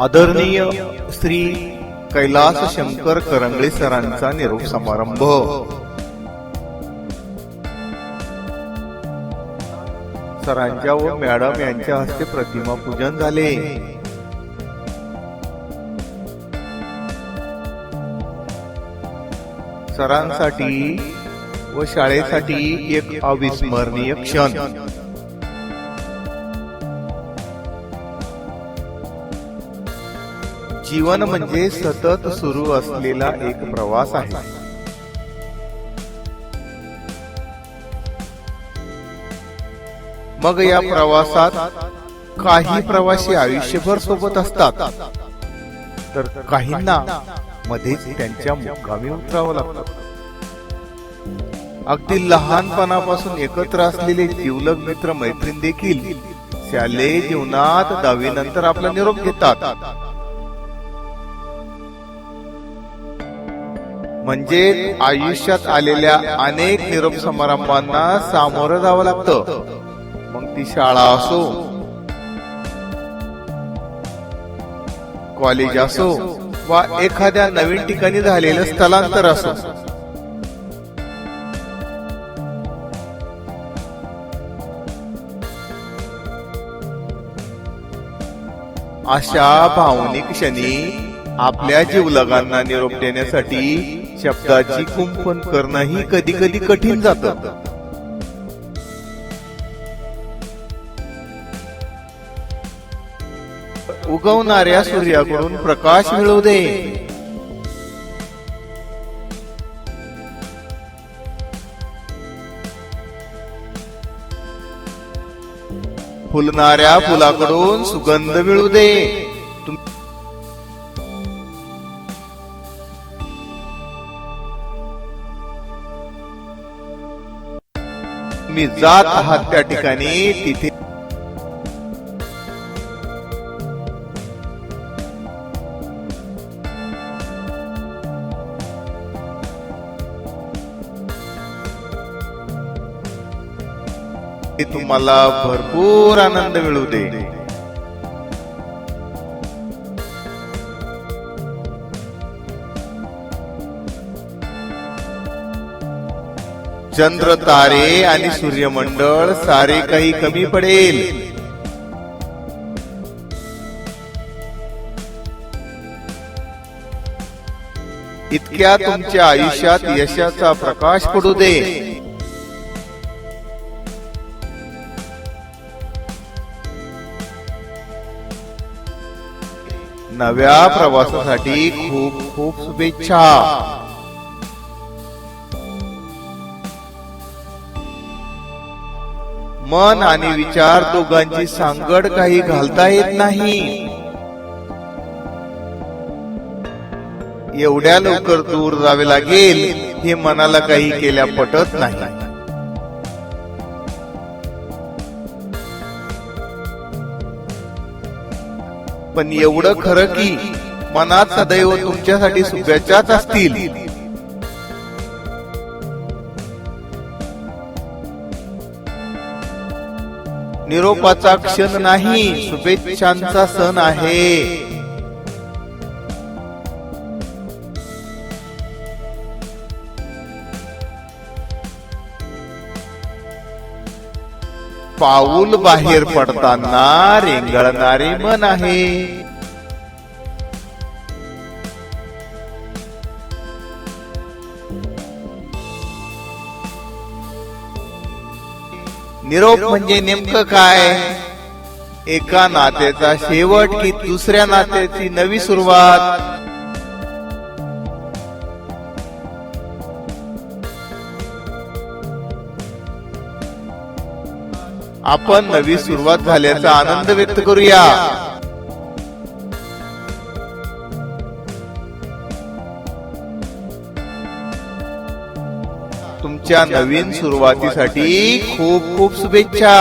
आदरणीय श्री कैलास शंकर करंगळे सरांचा निरोप समारंभ. सरांच्या व मॅडम यांच्या हस्ते प्रतिमा पूजन झाले. सरांसाठी व शाळेसाठी एक अविस्मरणीय क्षण. जीवन म्हणजे सतत सुरू असलेला एक प्रवास आहे. मग या प्रवासात काही प्रवासी आयुष्यभर सोबत असतात. तर काहींना मध्येच त्यांच्या मुक्कामी उतरावं लागतं. अगदी लहानपणापासून एकत्र असलेले जीवलग मित्र मैत्रीण देखील शालेय जीवनात दहावीनंतर आपला निरोप घेतात. म्हणजे आयुष्यात आलेल्या अनेक निरोप समारंभांना सामोरं जावं लागतं. मग ती शाळा असो कॉलेज असो वा एखाद्या नवीन ठिकाणी झालेलं स्थलांतर असो. अशा भावनिक क्षणी आपल्या जीवलगांना निरोप देण्यासाठी शब्दाची कुंपण करणंही कधी कधी कठीण जात. उगवणाऱ्या सूर्याकडून प्रकाश मिळवू दे. फुलणाऱ्या फुलाकडून सुगंध मिळू दे. तुम्ही जात आहात त्या ठिकाणी तिथे तुम्हाला भरपूर आनंद मिळू दे. चंद्र तारे आणि सूर्यमंडळ सारे काही कमी पडेल. इतक्या तुमच्या आयुष्यात यशाचा प्रकाश पडू दे. नव्या प्रवासासाठी खूप खूप शुभेच्छा. मन आणि विचार दोघांची सांगड काही घालता येत नाही. एवढ्या लवकर दूर जावे लागेल हे मनाला काही केल्या पटत नाही. पण एवढं खरं की मनात सदैव तुमच्यासाठी शुभेच्छाच असतील. निरोपाचा क्षण नाही शुभेच्छांचा सण आहे. पाऊल बाहेर पडताना रेंगळणारे मन आहे. निरोप म्हणजे नेमकं काय? एका नात्याचा शेवट की दुसऱ्या नात्याची नवी सुरुवात? आपण नवी सुरुवात झाल्याचा आनंद व्यक्त करूया. तुमच्या नवीन सुरुवातीसाठी खूप खूप शुभेच्छा.